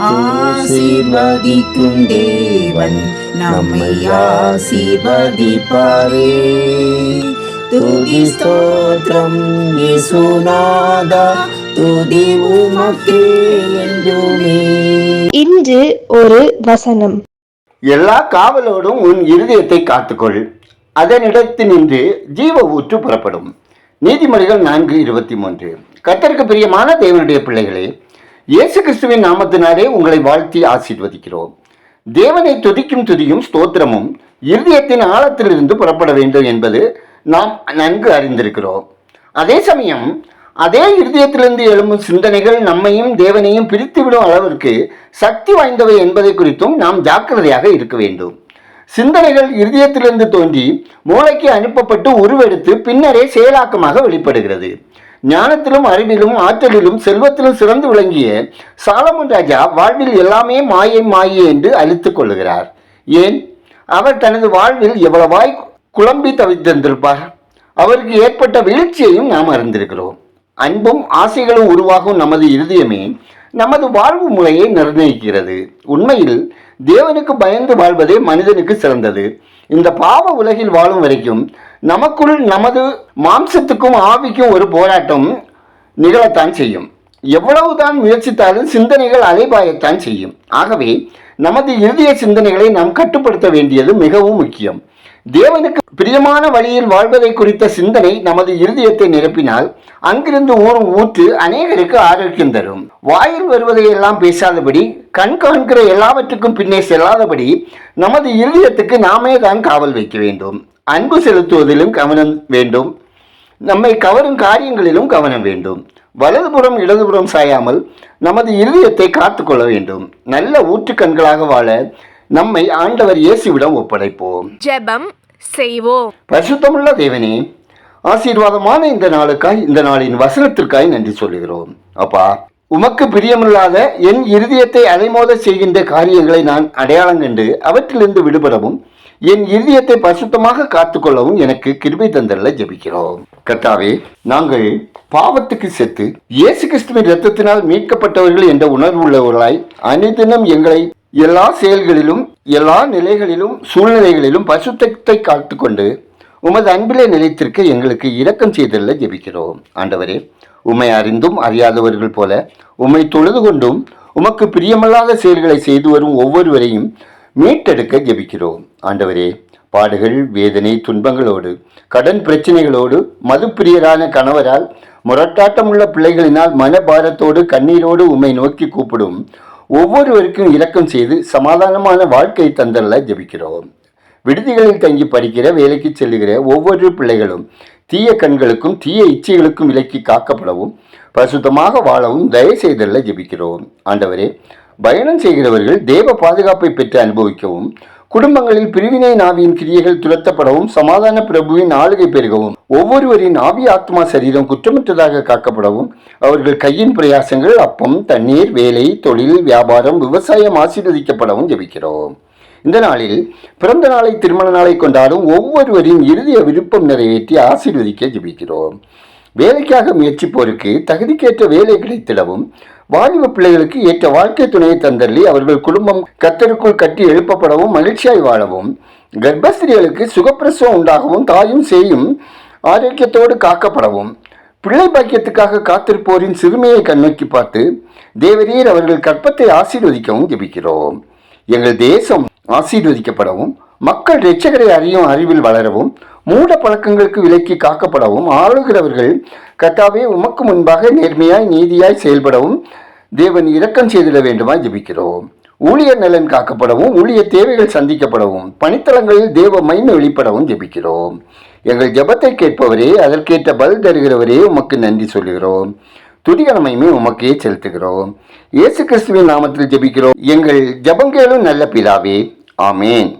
ஆசீர்வதிக்கும் தேவன் நம்மை ஆசீர்வதிப்பாரே. துதி ஸ்தோத்திரம் இயேசுநாதா துதி உமக்கே என்றுமே. இன்று ஒரு வசனம். எல்லா காவலோடும் உன் இருதயத்தை காத்துக்கொள். அதனிடத்து நின்று ஜீவ ஊற்று புறப்படும். நீதிமொழிகள் நான்கு இருபத்தி மூன்று. கத்தருக்கு பிரியமான தேவனுடைய பிள்ளைகளே இயேசு கிறிஸ்துவின் நாமத்தினாலே உங்களை வாழ்த்தி ஆசீர்வதிக்கிறோம். தேவனை துதிக்கும் துதியும் ஸ்தோத்திரமும் இருதயத்தின் ஆழத்திலிருந்து புறப்பட வேண்டும் என்பது நாம் நன்கு அறிந்திருக்கிறோம். அதே சமயம் அதே இருதயத்திலிருந்து எழும்பும் சிந்தனைகள் நம்மையும் தேவனையும் பிரித்துவிடும் அளவிற்கு சக்தி வாய்ந்தவை என்பதை குறித்தும் நாம் ஜாக்கிரதையாக இருக்க வேண்டும். சிந்தனைகள் இருதயத்திலிருந்து தோன்றி மூளைக்கு அனுப்பப்பட்டு உருவெடுத்து பின்னரே செயலாக்கமாக வெளிப்படுகிறது. ஞானத்திலும் அறிவிலும் ஆற்றலிலும் செல்வத்திலும் சிறந்து விளங்கிய சாலமன் ராஜா வாழ்வில் எல்லாமே மாயை மாயை என்று அழித்துக் கொள்கிறார் ஏன்? அவர் தனது வாழ்வில் எவ்வளவாய் குழம்பி தவித்திருந்திருப்பார்? அவருக்கு ஏற்பட்ட வீழ்ச்சியையும் நாம் அறிந்திருக்கிறோம். அன்பும் ஆசைகளும் உருவாகும் நமது இருதயமே நமது வாழ்வு முறையை நிர்ணயிக்கிறது. உண்மையில் தேவனுக்கு பயந்து வாழ்வதே மனிதனுக்கு சிறந்தது. இந்த பாவ உலகில் வாழும் வரைக்கும் நமக்குள் நமது மாம்சத்துக்கும் ஆவிக்கும் ஒரு போராட்டம் நிகழத்தான் செய்யும். எவ்வளவுதான் முயற்சித்தாலும் சிந்தனைகள் அலைபாயத்தான் செய்யும். ஆகவே நமது இருதய சிந்தனைகளை நாம் கட்டுப்படுத்த வேண்டியது மிகவும் முக்கியம். தேவனுக்கு பிரியமான வழியில் வாழ்வதை குறித்த சிந்தனை நமது இருதயத்தை நிரப்பினால் அங்கிருந்து ஊறும் ஊற்று அநேகருக்கு ஆரோக்கியம் தரும். வாயில் வருவதையெல்லாம் பேசாதபடி கண் காண்கிற எல்லாவற்றுக்கும் பின்னே செல்லாதபடி நமது இருதயத்துக்கு நாமே தான் காவல் வைக்க வேண்டும். அன்பு செலுத்துவதிலும் கவனம் வேண்டும். நம்மை கவரும் காரியங்களிலும் கவனம் வேண்டும். வலதுபுறம் இடதுபுறம் சாயாமல் நமது இருதயத்தை காத்துக்கொள்ள வேண்டும். நல்ல ஊற்றுக்கண்களாக வாழ நம்மை ஆண்டவர் இயேசுவிடம் ஒப்படைப்போம். ஜெபம் செய்வோம். பரிசுத்தமுள்ள தேவனே ஆசீர்வாதமான இந்த நாளுக்காய் இந்த நாளின் வசனத்திற்காய் நன்றி சொல்லுகிறோம். அப்பா உமக்கு பிரியமில்லாத என் இருதயத்தை அலைமோத செய்கின்ற காரியங்களை நான் அடையாளம் கண்டு அவற்றிலிருந்து விடுபடவும் என் இதயத்தை பரிசுத்தமாக காத்துக்கொள்ளவும் எனக்கு கிருபை தந்தல்ல ஜெபிக்கிறோம். கர்த்தாவே நாங்கள் பாவத்துக்கு செத்து இயேசு கிறிஸ்துவின் இரத்தத்தினால் மீட்கப்பட்டவர்கள் என்ற உணர்வு உள்ளவர்களாய் அனைத்தினம் எங்களை எல்லா செயல்களிலும் எல்லா நிலைகளிலும் சூழ்நிலைகளிலும் பரிசுத்தத்தை காத்துக்கொண்டு உமது அன்பிலே நிலைத்திருக்க எங்களுக்கு இரக்கம் செய்தல்ல ஜெபிக்கிறோம். ஆண்டவரே உம்மை அறிந்தும் அறியாதவர்கள் போல உம்மை தொழுது கொண்டும் உமக்கு பிரியமல்லாத செயல்களை செய்து வரும் ஒவ்வொருவரையும் மீட்டெடுக்க ஜெபிக்கிறோம். ஆண்டவரே பாடுகள் வேதனை துன்பங்களோடு கடன் பிரச்சனைகளோடு மதுப்பிரியரான கணவரால் முரட்டாட்டமுள்ள பிள்ளைகளினால் மனபாரத்தோடு கண்ணீரோடு உம்மை நோக்கி கூப்பிடும். ஒவ்வொருவருக்கும் இரக்கம் செய்து சமாதானமான வாழ்க்கை தந்தரல ஜெபிக்கிறோம். விடுதிகளில் தங்கி படிக்கிற வேலைக்கு செல்லுகிற ஒவ்வொரு பிள்ளைகளும் தீய கண்களுக்கும் தீய இச்சைகளுக்கும் விலக்கி காக்கப்படவும் பரிசுத்தமாக வாழவும் தயவு செய்தல்ல ஜெபிக்கிறோம். ஆண்டவரே பயணம் செய்கிறவர்கள் தேவ பாதுகாப்பை பெற்று அனுபவிக்கவும் குடும்பங்களில் பிரிவினை நாவியின் கிரியைகள் துரத்தப்படவும் சமாதான பிரபுவின் ஆளுகை பெருகவும். ஒவ்வொருவரின் ஆவி ஆத்மா சரீரம் குற்றமற்றதாக காக்கப்படவும் அவர்கள் கையின் பிரயாசங்கள் அப்பம் தண்ணீர் வேலை தொழில் வியாபாரம் விவசாயம் ஆசீர்வதிக்கப்படவும் ஜெபிக்கிறோம். இந்த நாளில் பிறந்த நாளை திருமண நாளை கொண்டாடும் ஒவ்வொருவரின் இறுதிய விருப்பம் நிறைவேற்றி ஆசீர்வதிக்க ஜெபிக்கிறோம். வேலைக்காக முயற்சிப்போருக்கு தகுதிக்கேற்ற வேலை கிடைத்திடவும் வாலிப பிள்ளைகளுக்கு ஏற்ற வாழ்க்கை துணையை தந்தள்ளி அவர்கள் குடும்பம் கத்தருக்குள் கட்டி எழுப்பப்படவும் மகிழ்ச்சியாய் வாழவும் கர்ப்பஸ்திரிகளுக்கு சுகப்பிரசவம் உண்டாகவும் தாயும் சேயும் ஆரோக்கியத்தோடு காக்கப்படவும் பிள்ளை பாக்கியத்துக்காக காத்திருப்போரின் சிறுமையை கண்ணோக்கி பார்த்து தேவரீர் அவர்கள் கற்பத்தை ஆசீர்வதிக்கவும் ஜபிக்கிறோம். எங்கள் தேசம் ஆசீர்வதிக்கப்படவும் மக்கள் இரட்சகரை அறியும் அறிவில் வளரவும் மூட பழக்கங்களுக்கு விலக்கி காக்கப்படவும் ஆளுகிறவர்கள் கத்தாவே உமக்கு முன்பாக நேர்மையாய் நீதியாய் செயல்படவும் தேவன் இரக்கம் செய்திட வேண்டுமாய் ஜெபிக்கிறோம். ஊழியர் நலன் காக்கப்படவும் ஊழிய தேவைகள் சந்திக்கப்படவும் பணித்தளங்களில் தேவ மைமை வெளிப்படவும் ஜெபிக்கிறோம். எங்கள் ஜெபத்தை கேட்பவரே அதற்கேற்ற பதில் தருகிறவரே உமக்கு நன்றி சொல்லுகிறோம். துதிகரமையுமே உமக்கே செலுத்துகிறோம். இயேசு கிறிஸ்துவின் நாமத்தில் ஜெபிக்கிறோம். எங்கள் ஜெபங்கேளும் நல்ல பிதாவே ஆமேன்.